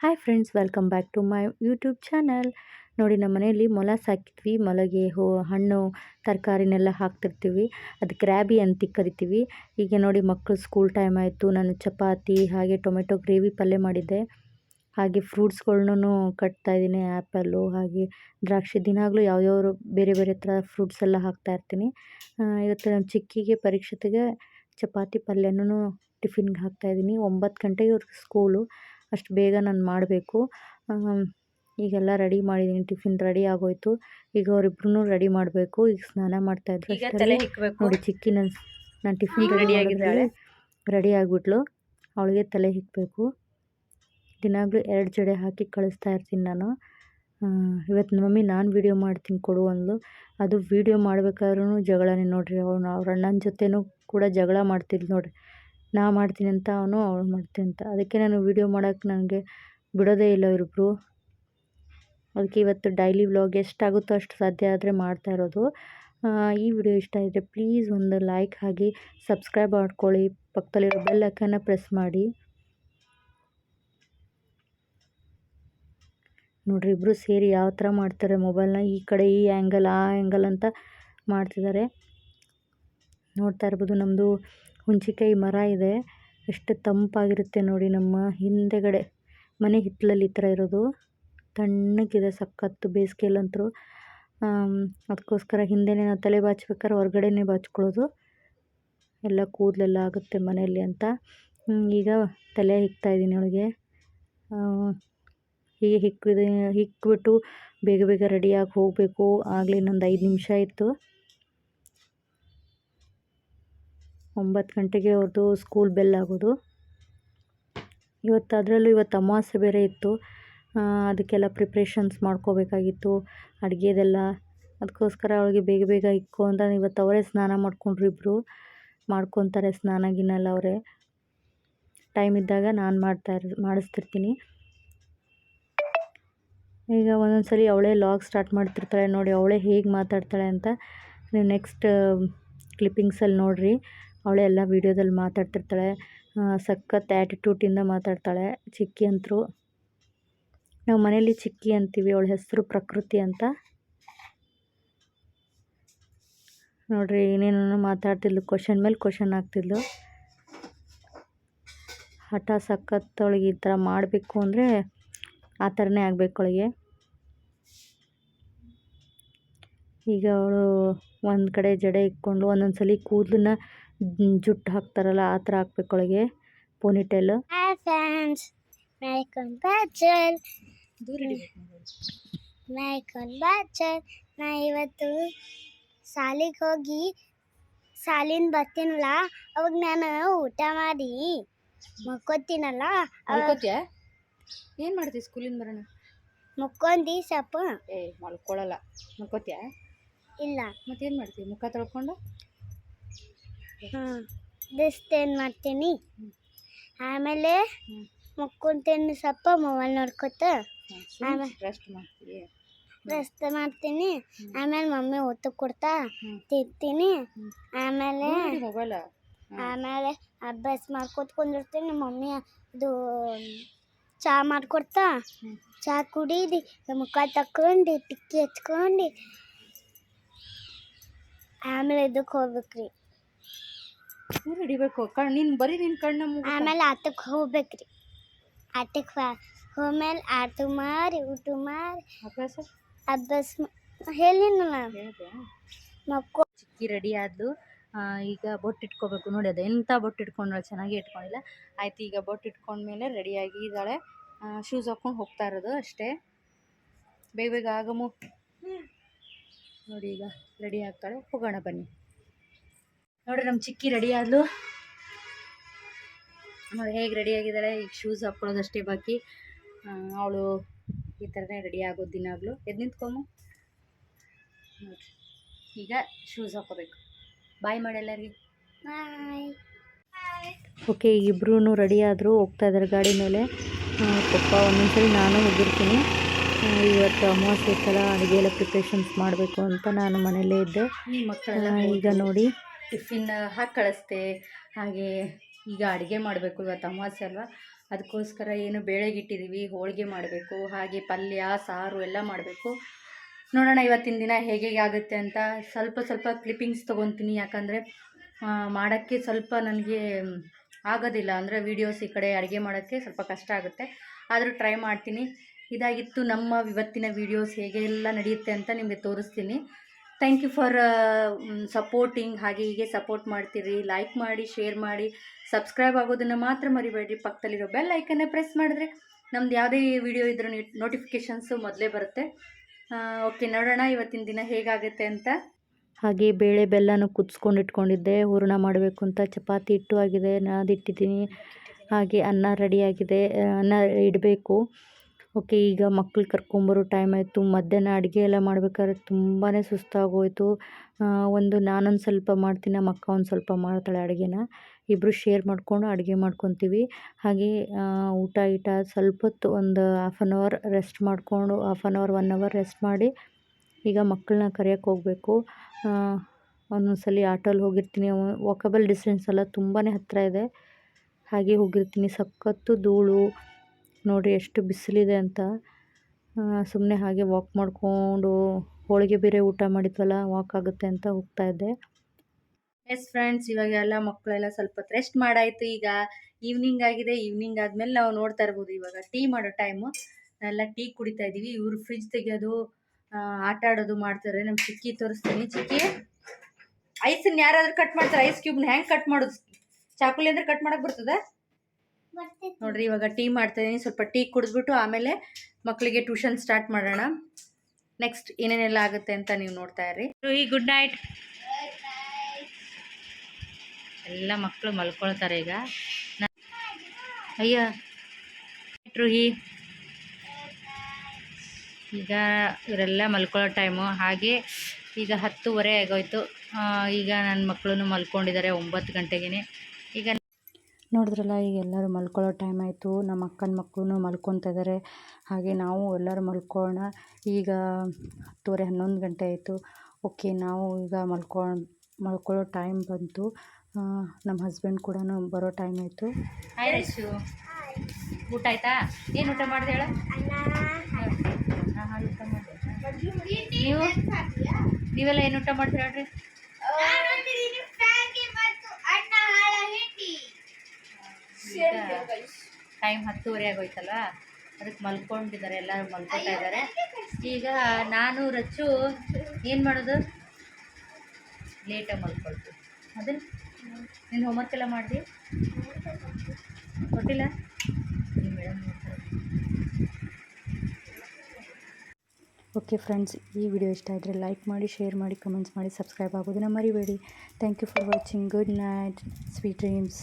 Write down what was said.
Hi friends welcome back to my YouTube channel ನೋಡಿ, ನಮ್ಮ ಮನೆಯಲ್ಲಿ ಮೊಲ ಸಾಕಿದ್ವಿ, ಮೊಲಗೆ ಹೋ, ಹಣ್ಣು, ತರಕಾರಿನೆಲ್ಲ ಹಾಕ್ತಿರ್ತೀವಿ. ಅದು ರ್ಯಾಬಿ ಅಂತ ಕರಿತೀವಿ. ಈಗ ನೋಡಿ ಮಕ್ಕಳು ಸ್ಕೂಲ್ ಟೈಮ್ ಆಯಿತು. ನಾನು ಚಪಾತಿ, ಹಾಗೆ ಟೊಮೆಟೊ ಗ್ರೇವಿ ಪಲ್ಯ ಮಾಡಿದ್ದೆ. ಹಾಗೆ ಫ್ರೂಟ್ಸ್ಗಳ್ನೂ ಕಟ್ತಾ ಇದ್ದೀನಿ ಆ್ಯಪಲ್ಲು ಹಾಗೆ ದ್ರಾಕ್ಷಿ. ದಿನಾಗಲೂ ಯಾವ್ಯಾವ ಬೇರೆ ಬೇರೆ ಥರ ಫ್ರೂಟ್ಸ್ ಎಲ್ಲ ಹಾಕ್ತಾ ಇರ್ತೀನಿ. ಇವತ್ತು ನಮ್ಮ ಚಿಕ್ಕಿಗೆ ಪರೀಕ್ಷೆಗೆ ಚಪಾತಿ ಪಲ್ಯನೂ ಟಿಫಿನ್ಗೆ ಹಾಕ್ತಾಯಿದ್ದೀನಿ ಒಂಬತ್ತು ಗಂಟೆಗೆ ಅವ್ರಿಗೆ ಸ್ಕೂಲು ಅಷ್ಟು ಬೇಗ ನಾನು ಮಾಡಬೇಕು. ಈಗೆಲ್ಲ ರೆಡಿ ಮಾಡಿದ್ದೀನಿ ಟಿಫಿನ್ ರೆಡಿ ಆಗೋಯ್ತು. ಈಗ ಅವರಿಬ್ರು ರೆಡಿ ಮಾಡಬೇಕು. ಈಗ ಸ್ನಾನ ಮಾಡ್ತಾಯಿದ್ರು ತಲೆ ಹಿಕ್ಬೇಕು. ನೋಡಿ ಚಿಕ್ಕಿ ನನ್ನ ನಾನು ಟಿಫಿನ್ ರೆಡಿ ಆಗಿದ್ದಾಳೆ. ರೆಡಿ ಆಗಿಬಿಟ್ಲು. ಅವಳಿಗೆ ತಲೆ ಹಿಕ್ಕಬೇಕು ದಿನಾಗಲೂ ಎರಡು ಜಡೆ ಹಾಕಿ ಕಳಿಸ್ತಾ ಇರ್ತೀನಿ ನಾನು. ಇವತ್ತು ಮಮ್ಮಿ ನಾನು ವೀಡಿಯೋ ಮಾಡ್ತೀನಿ ಕೊಡು ಅಂದ್ಲು. ಅದು ವೀಡಿಯೋ ಮಾಡ್ಬೇಕಾದ್ರೂ ಜಗಳನೇ ನೋಡಿರಿ. ಅವನು ಅವ್ರ ಅಣ್ಣನ ಜೊತೆನೂ ಕೂಡ ಜಗಳ ಮಾಡ್ತಿದ್ಲು ನೋಡ್ರಿ. ನಾ ಮಾಡ್ತೀನಿ ಅಂತ ಅವನು ಅವಳು ಮಾಡ್ತೀನಿ ಅಂತ. ಅದಕ್ಕೆ ನಾನು ವೀಡಿಯೋ ಮಾಡೋಕ್ಕೆ ನನಗೆ ಬಿಡೋದೇ ಇಲ್ಲ ಇವರಿಬ್ರು. ಅದಕ್ಕೆ ಇವತ್ತು ಡೈಲಿ ವ್ಲಾಗ್ ಎಷ್ಟಾಗುತ್ತೋ ಅಷ್ಟು ಸಾಧ್ಯ ಆದರೆ ಮಾಡ್ತಾ ಇರೋದು. ಈ ವಿಡಿಯೋ ಇಷ್ಟ ಇದ್ದರೆ ಪ್ಲೀಸ್ ಒಂದು ಲೈಕ್ ಹಾಕಿ ಸಬ್ಸ್ಕ್ರೈಬ್ ಮಾಡ್ಕೊಳ್ಳಿ. ಪಕ್ಕದಲ್ಲಿರೋ ಬೆಲ್ ಐಕನ್ನ ಪ್ರೆಸ್ ಮಾಡಿ. ನೋಡ್ರಿ ಇಬ್ಬರು ಸೇರಿ ಯಾವ ಥರ ಮಾಡ್ತಾರೆ ಮೊಬೈಲ್ನ ಈ ಕಡೆ ಈ ಆ್ಯಂಗಲ್ ಆ ಆ್ಯಂಗಲ್ ಅಂತ ಮಾಡ್ತಿದ್ದಾರೆ. ನೋಡ್ತಾ ಇರ್ಬೋದು ನಮ್ಮದು ಹುಂಚಿಕಾಯಿ ಮರ ಇದೆ. ಎಷ್ಟು ತಂಪಾಗಿರುತ್ತೆ ನೋಡಿ ನಮ್ಮ ಹಿಂದೆಗಡೆ. ಮನೆ ಹಿತ್ತಲಲ್ಲಿ ಈ ಥರ ಇರೋದು. ತಣ್ಣಗಿದೆ, ಸಖತ್ತು ಬೇಸಿಗೆಯಲ್ಲಂತೂ. ಅದಕ್ಕೋಸ್ಕರ ಹಿಂದೆನೇ ನಾವು ತಲೆ ಬಾಚ್ಬೇಕಾದ್ರೆ ಹೊರಗಡೆನೇ ಬಾಚ್ಕೊಳ್ಳೋದು. ಎಲ್ಲ ಕೂದಲೆಲ್ಲ ಆಗುತ್ತೆ ಮನೆಯಲ್ಲಿ ಅಂತ. ಈಗ ತಲೆ ಹಿಕ್ತಾ ಇದ್ದೀನಿ ಅವಳಿಗೆ. ಹೀಗೆ ಹಿಕ್ಕಿದ, ಹಿಕ್ಬಿಟ್ಟು ಬೇಗ ಬೇಗ ರೆಡಿಯಾಗಿ ಹೋಗಬೇಕು. ಆಗಲೇ ಇನ್ನೊಂದು ಐದು ನಿಮಿಷ ಇತ್ತು ಒಂಬತ್ತು ಗಂಟೆಗೆ ಅವ್ರದ್ದು ಸ್ಕೂಲ್ ಬೆಲ್ ಆಗೋದು. ಇವತ್ತು ಅದರಲ್ಲೂ ಇವತ್ತು ಅಮಾವಾಸ್ಯೆ ಬೇರೆ ಇತ್ತು. ಅದಕ್ಕೆಲ್ಲ ಪ್ರಿಪ್ರೇಷನ್ಸ್ ಮಾಡ್ಕೋಬೇಕಾಗಿತ್ತು. ಅಡುಗೆದೆಲ್ಲ. ಅದಕ್ಕೋಸ್ಕರ ಅವಳಿಗೆ ಬೇಗ ಬೇಗ ಇಕ್ಕು ಅಂತ ಇವತ್ತು ಅವರೇ ಸ್ನಾನ ಮಾಡ್ಕೊಂಡ್ರು ಇಬ್ಬರು ಮಾಡ್ಕೊತಾರೆ ಸ್ನಾನ ಗಿನಲ್ಲ ಅವರೇ. ಟೈಮ್ ಇದ್ದಾಗ ನಾನು ಮಾಡ್ತಾ ಮಾಡಿಸ್ತಿರ್ತೀನಿ. ಈಗ ಒಂದೊಂದು ಸಲ ಅವಳೇ ಲಾಗ್ ಸ್ಟಾರ್ಟ್ ಮಾಡ್ತಿರ್ತಾಳೆ ನೋಡಿ, ಅವಳೇ ಹೇಗೆ ಮಾತಾಡ್ತಾಳೆ ಅಂತ. ನೀವು ನೆಕ್ಸ್ಟ್ ಕ್ಲಿಪ್ಪಿಂಗ್ಸಲ್ಲಿ ನೋಡಿರಿ. ಅವಳೇ ಎಲ್ಲ ವೀಡಿಯೋದಲ್ಲಿ ಮಾತಾಡ್ತಿರ್ತಾಳೆ. ಸಖತ್ತು ಸಖತ್ ಆ್ಯಟಿಟ್ಯೂಟಿಂದ ಮಾತಾಡ್ತಾಳೆ. ಚಿಕ್ಕಿ ಅಂತರೂ. ನಾವು ಮನೇಲಿ ಚಿಕ್ಕಿ ಅಂತೀವಿ, ಅವಳ ಹೆಸರು ಪ್ರಕೃತಿ ಅಂತ. ನೋಡ್ರಿ, ಏನೇನೋ ಮಾತಾಡ್ತಿದ್ಲು. ಕ್ವಶನ್ ಮೇಲೆ ಕ್ವಶನ್ ಆಗ್ತಿದ್ಲು ಹಠ ಸಖತ್ ಅವಳಿಗೆ ಈ ಥರ ಮಾಡಬೇಕು ಅಂದರೆ ಆ ಥರನೇ ಆಗಬೇಕು ಅವಳಿಗೆ. ಈಗ ಅವಳು ಒಂದು ಕಡೆ ಜಡೆ ಇಕ್ಕೊಂಡು ಒಂದೊಂದು ಸಲ ಕೂದಲನ್ನ ಜುಟ್ಟು ಹಾಕ್ತಾರಲ್ಲ ಆ ಥರ ಹಾಕ್ಬೇಕು ಒಳಗೆ ಪೋನಿಟೇಲು ನಾ ಇವತ್ತು ಶಾಲಿಗೆ ಹೋಗಿ ಶಾಲಿಂದ ಬರ್ತೀನಲ್ಲ ಅವಾಗ ನಾನು ಊಟ ಮಾಡಿ ಮಕ್ಕೋತೀನಲ್ಲ ಮಲ್ಕೋತೀಯ ಮಲ್ಕೋತ್ಯಾ? ಏನು ಮಾಡ್ತೀವಿ ಸ್ಕೂಲಿಂದ ಬರೋಣ? ಮುಕ್ಕೊಂದಿ ಸಪ್ಪ. ಏ ಮಲ್ಕೊಳ್ಳಲ್ಲ ಮಲ್ಕೋತ್ಯಾ? ಇಲ್ಲ. ಮತ್ತೇನು ಮಾಡ್ತೀವಿ ಮುಖ ತೊಳ್ಕೊಂಡು? ಹಾಂ ದಿಸ್ತೇನು ಮಾಡ್ತೀನಿ ಆಮೇಲೆ ಮುಕ್ಕೊಂತೇನು ಸ್ವಲ್ಪ ಮೊಬೈಲ್ ನೋಡ್ಕೊತ ಆಮೇಲೆ ರೆಸ್ಟ್ ಮಾಡ್ತೀವಿ ರಸ್ತೆ ಮಾಡ್ತೀನಿ ಆಮೇಲೆ ಮಮ್ಮಿ ಊಟ ಕೊಡ್ತಾ ಹ್ಮ್. ತಿಂತೀನಿ ಆಮೇಲೆ ಮೊಬೈಲ ಆಮೇಲೆ ಅಭ್ಯಾಸ ಮಾಡ್ಕೊತ ಕುಂದಿರ್ತೀನಿ ಮಮ್ಮಿ ಅದು ಚಾ ಮಾಡ್ಕೊಡ್ತಾ ಹ್ಮ್. ಚಾ ಕುಡೀದಿ ಮುಖ ತಕ್ಕೊಂಡು ಟಿಕ್ಕಿ ಹಚ್ಕೊಂಡು ಆಮೇಲೆ ಇದಕ್ಕೆ ಹೋಗ್ಬೇಕ್ರಿ ನೀರು ಹಿಡಿಬೇಕು ಕಣ್ ನೀನು ಬರೀ ನಿನ್ನ ಕಣ್ಣ ಆಮೇಲೆ ಆತಕ್ ಹೋಗ್ಬೇಕ್ರಿ. ಆಟಕ್ಕೆ ಹೋಮೇಲೆ ಆಟ ಮಾರಿ ಊಟ ಮಾರಿ. ಅಭ್ಯಾಸ? ಅಭ್ಯಾಸ ಹೇಳಿನ ನಾನು ಹೇಳಿದೆ. ಮಕ್ಕೋ ಚಿಕ್ಕಿ ರೆಡಿ ಆದ್ಲು. ಆ, ಈಗ ಬೊಟ್ಟು ಇಟ್ಕೋಬೇಕು ನೋಡಿ ಅದು. ಎಂಥ ಬೊಟ್ಟು ಇಟ್ಕೊಂಡ್ರೆ ಚೆನ್ನಾಗಿ ಇಟ್ಕೊಂಡಿಲ್ಲ. ಆಯ್ತು ಈಗ ಬೊಟ್ಟು ಇಟ್ಕೊಂಡ್ಮೇಲೆ ರೆಡಿಯಾಗಿ ಇದ್ದಾಳೆ. ಶೂಸ್ ಹಾಕೊಂಡು ಹೋಗ್ತಾ ಇರೋದು ಅಷ್ಟೇ. ಬೇಗ ಬೇಗ ಆಗಮು. ನೋಡಿ ಈಗ ರೆಡಿ ಆಗ್ತಾಳೆ. ಹೋಗೋಣ ಬನ್ನಿ. ನೋಡಿ ನಮ್ಮ ಚಿಕ್ಕಿ ರೆಡಿ ಆದ್ಲು. ನೋಡಿ ಹೇಗೆ ರೆಡಿ ಆಗಿದ್ದಾಳೆ ಈಗ ಶೂಸ್ ಹಾಕ್ಕೊಳ್ಳೋದಷ್ಟೇ ಬಾಕಿ. ಅವಳು ಈ ಥರನೇ ರೆಡಿ ಆಗೋದು ದಿನಾಗಲೂ ಎದ್ದು ನಿಂತ್ಕೊಮು. ನೋಡ್ರಿ ಈಗ ಶೂಸ್ ಹಾಕೋಬೇಕು. ಬಾಯ್ ಮಾಡಿ ಎಲ್ಲರಿಗೆ. ಬಾಯ್ ಓಕೆ ಇಬ್ಬರೂ ರೆಡಿ ಆದರು ಹೋಗ್ತಾ ಇದ್ದಾರೆ ಗಾಡಿ ಮೇಲೆ. ಪಪ್ಪ ಒಂದೊಂದ್ಸರಿ ನಾನು ಹೋಗಿರ್ತೀನಿ. ಇವತ್ತು ಅಮಾವಾಸ್ಯೆ ಥರ ಅಡುಗೆ ಎಲ್ಲ ಪ್ರಿಪ್ರೇಷನ್ಸ್ ಮಾಡಬೇಕು ಅಂತ ನಾನು ಮನೆಯಲ್ಲೇ ಇದ್ದೆ. ಈಗ ನೋಡಿ. ಟಿಫಿನ್ ಹಾಕಿ ಕಳಿಸ್ದೆ. ಹಾಗೆ ಈಗ ಅಡುಗೆ ಮಾಡಬೇಕು ಇವತ್ತು ಅಮಾವಾಸ್ಯೆ ಅಲ್ವಾ? ಅದಕ್ಕೋಸ್ಕರ ಏನು ಬೇಳೆಗಿಟ್ಟಿದ್ದೀವಿ ಹೋಳಿಗೆ ಮಾಡಬೇಕು, ಹಾಗೆ ಪಲ್ಯ, ಸಾರು ಎಲ್ಲ ಮಾಡಬೇಕು. ನೋಡೋಣ ಇವತ್ತಿನ ದಿನ ಹೇಗೆ ಆಗುತ್ತೆ ಅಂತ. ಸ್ವಲ್ಪ ಸ್ವಲ್ಪ ಕ್ಲಿಪ್ಪಿಂಗ್ಸ್ ತೊಗೊತೀನಿ. ಯಾಕಂದರೆ ಮಾಡೋಕ್ಕೆ ಸ್ವಲ್ಪ ನನಗೆ ಆಗೋದಿಲ್ಲ. ಅಂದರೆ ವೀಡಿಯೋಸ್ ಈ ಕಡೆ ಅಡುಗೆ ಮಾಡೋಕ್ಕೆ ಸ್ವಲ್ಪ ಕಷ್ಟ ಆಗುತ್ತೆ. ಆದರೂ ಟ್ರೈ ಮಾಡ್ತೀನಿ. ಇದಾಗಿತ್ತು ನಮ್ಮ ಇವತ್ತಿನ ವೀಡಿಯೋಸ್ ಹೇಗೆ ಎಲ್ಲ ನಡೆಯುತ್ತೆ ಅಂತ ನಿಮಗೆ ತೋರಿಸ್ತೀನಿ. ಥ್ಯಾಂಕ್ ಯು ಫಾರ್ ಸಪೋರ್ಟಿಂಗ್ ಹಾಗೆ ಹೀಗೆ ಸಪೋರ್ಟ್ ಮಾಡ್ತೀರಿ ಲೈಕ್ ಮಾಡಿ ಶೇರ್ ಮಾಡಿ ಸಬ್ಸ್ಕ್ರೈಬ್ ಆಗೋದನ್ನು ಮಾತ್ರ ಮರಿಬೇಡ್ರಿ. ಪಕ್ಕದಲ್ಲಿರೋ ಬೆಲ್ ಐಕನ್ನೇ ಪ್ರೆಸ್ ಮಾಡಿದ್ರೆ ನಮ್ದು ಯಾವುದೇ ವಿಡಿಯೋ ಇದ್ರೂ ನೋಟಿಫಿಕೇಷನ್ಸು ಮೊದಲೇ ಬರುತ್ತೆ. ಓಕೆ ನೋಡೋಣ ಇವತ್ತಿನ ದಿನ ಹೇಗಾಗುತ್ತೆ ಅಂತ. ಹಾಗೆ ಬೇಳೆ ಬೆಲ್ಲನೂ ಕುದಿಸ್ಕೊಂಡು ಇಟ್ಕೊಂಡಿದ್ದೆ. ಹೂರಣ ಮಾಡಬೇಕು ಅಂತ ಚಪಾತಿ ಹಿಟ್ಟು ಆಗಿದೆ. ನಾದಿಟ್ಟಿದ್ದೀನಿ. ಹಾಗೆ ಅನ್ನ ರೆಡಿಯಾಗಿದೆ ಅನ್ನ ಇಡಬೇಕು. ಓಕೆ, ಈಗ ಮಕ್ಳು ಕರ್ಕೊಂಬರೋ ಟೈಮ್ ಆಯಿತು, ಮಧ್ಯಾಹ್ನ ಅಡುಗೆ ಎಲ್ಲ ಮಾಡ್ಬೇಕಾದ್ರೆ ತುಂಬಾ ಸುಸ್ತಾಗೋಯ್ತು. ಒಂದು ನಾನೊಂದು ಸ್ವಲ್ಪ ಮಾಡ್ತೀನಿ, ನಮ್ಮ ಅಕ್ಕ ಒಂದು ಸ್ವಲ್ಪ ಮಾಡ್ತಾಳೆ ಅಡುಗೆನ. ಇಬ್ಬರು ಶೇರ್ ಮಾಡಿಕೊಂಡು ಅಡುಗೆ ಮಾಡ್ಕೊತೀವಿ. ಹಾಗೆ ಊಟ ಗೀಟ ಸ್ವಲ್ಪ ಹೊತ್ತು ಒಂದು ಹಾಫ್ ಆನ್ ಅವರ್ ರೆಸ್ಟ್ ಮಾಡಿಕೊಂಡು half an hour one hour rest ಮಾಡಿ ಈಗ ಮಕ್ಕಳನ್ನ ಕರೆಯೋಕ್ಕೆ ಹೋಗಬೇಕು. ಒಂದೊಂದು ಸಲ ಆಟೋಲ್ಲಿ ಹೋಗಿರ್ತೀನಿ. ವಾಕಬಲ್ ಡಿಸ್ಟೆನ್ಸ್ ಎಲ್ಲ ತುಂಬಾ ಹತ್ತಿರ ಇದೆ. ಹಾಗೆ ಹೋಗಿರ್ತೀನಿ. ಸಖತ್ತು ಧೂಳು ನೋಡಿ ಎಷ್ಟು ಬಿಸಿಲಿದೆ ಅಂತ. ಸುಮ್ಮನೆ ಹಾಗೆ ವಾಕ್ ಮಾಡಿಕೊಂಡು ಹೋಳಿಗೆ ಬೇರೆ ಊಟ ಮಾಡಿದ್ವಲ್ಲ ವಾಕ್ ಆಗುತ್ತೆ ಅಂತ ಹೋಗ್ತಾ ಇದ್ದೆ. ಎಸ್ ಫ್ರೆಂಡ್ಸ್ ಇವಾಗ ಎಲ್ಲ ಮಕ್ಕಳೆಲ್ಲ ಸ್ವಲ್ಪ ರೆಸ್ಟ್ ಮಾಡಾಯಿತು. ಈಗ ಈವ್ನಿಂಗ್ ಆಗಿದೆ. ಈವ್ನಿಂಗ್ ಆದ್ಮೇಲೆ ನಾವು ನೋಡ್ತಾ ಇರ್ಬೋದು ಇವಾಗ ಟೀ ಮಾಡೋ ಟೈಮು ಎಲ್ಲ ಟೀ ಕುಡಿತಾ ಇದ್ದೀವಿ. ಇವರು ಫ್ರಿಜ್ ತೆಗೆಯೋದು ಆಟ ಆಡೋದು ಮಾಡ್ತಾರೆ. ನಮ್ಮ ಚಿಕ್ಕಿ ತೋರಿಸ್ತೀನಿ. ಚಿಕ್ಕಿ ಐಸನ್ನ ಯಾರಾದ್ರೂ ಕಟ್ ಮಾಡ್ತಾರೆ. ಐಸ್ ಕ್ಯೂಬ್ನ ಹೆಂಗೆ ಕಟ್ ಮಾಡೋದು? ಚಾಕುಲಿ ಅಂದ್ರೆ ಕಟ್ ಮಾಡಕ್ ಬರ್ತದ? ನೋಡ್ರಿ ಇವಾಗ ಟೀ ಮಾಡ್ತಾ ಇದೀನಿ ಸ್ವಲ್ಪ ಟೀ ಕುಡಿದ್ಬಿಟ್ಟು ಆಮೇಲೆ ಮಕ್ಕಳಿಗೆ ಟ್ಯೂಷನ್ ಸ್ಟಾರ್ಟ್ ಮಾಡೋಣ. ನೆಕ್ಸ್ಟ್ ಏನೇನೆಲ್ಲ ಆಗುತ್ತೆ ಅಂತ ನೀವು ನೋಡ್ತಾ ಇರ್ರಿ. ಈ ಗುಡ್ ನೈಟ್ ಎಲ್ಲ ಮಕ್ಕಳು ಮಲ್ಕೊಳ್ತಾರೆ ಈಗ. ನ- ಅಯ್ಯ. ರೂಹಿ. ಈಗ ಇವರೆಲ್ಲ ಮಲ್ಕೊಳ್ಳೋ ಟೈಮು ಹಾಗೆ ಈಗ ಹತ್ತುವರೆ ಆಗೋಯ್ತು. ಈಗ ನನ್ನ ಮಕ್ಕಳು ಮಲ್ಕೊಂಡಿದ್ದಾರೆ ಒಂಬತ್ತು ಗಂಟೆಗೆ ಈಗ ನೋಡಿದ್ರಲ್ಲ ಈಗ ಎಲ್ಲರೂ ಮಲ್ಕೊಳ್ಳೋ ಟೈಮ್ ಆಯಿತು. ನಮ್ಮ ಅಕ್ಕನ ಮಕ್ಕಳೂ ಮಲ್ಕೊತಾ ಇದ್ದಾರೆ ಹಾಗೆ ನಾವು ಎಲ್ಲರೂ ಮಲ್ಕೊಳ್ಳೋಣ. ಈಗ ಹತ್ತುವರೆ ಹನ್ನೊಂದು ಗಂಟೆ ಆಯಿತು. ಓಕೆ ನಾವು ಈಗ ಮಲ್ಕೊ ಮಲ್ಕೊಳ್ಳೋ ಟೈಮ್ ಬಂತು. ನಮ್ಮ ಹಸ್ಬೆಂಡ್ ಕೂಡ ಬರೋ ಟೈಮ್ ಆಯಿತು. ಊಟ ಆಯ್ತಾ? ಏನು ಊಟ ಮಾಡಿದೆ ಹೇಳ? ಊಟ ಮಾಡಿದೆ ನೀವು? ನೀವೆಲ್ಲ ಏನು ಊಟ ಮಾಡ್ತೀರ ಹೇಳ್ರಿ? ಟೈಮ್ ಹತ್ತುವರೆ ಆಗೋಯ್ತಲ್ಲ ಅದಕ್ಕೆ ಮಲ್ಕೊಂಡಿದ್ದಾರೆ ಎಲ್ಲರೂ ಮಲ್ಕೊತಾ ಇದ್ದಾರೆ. ಈಗ ನಾನು ರಚ್ಚು ಏನು ಮಾಡೋದು? ಲೇಟಾಗಿ ಮಲ್ಕೊಳ್ತು. ಅದನ್ನ ನೀನು ಹೋಮ್ವರ್ಕ್ ಎಲ್ಲ ಮಾಡಿದೆ? ಕೊಟ್ಟಿಲ್ಲ? ಮೇಡಮ್ ಓಕೆ ಫ್ರೆಂಡ್ಸ್ ಈ ವಿಡಿಯೋ ಇಷ್ಟ ಆದರೆ ಲೈಕ್ ಮಾಡಿ ಶೇರ್ ಮಾಡಿ ಕಮೆಂಟ್ಸ್ ಮಾಡಿ ಸಬ್ಸ್ಕ್ರೈಬ್ ಆಗೋದನ್ನು ಮರಿಬೇಡಿ. Thank you for watching good night sweet dreams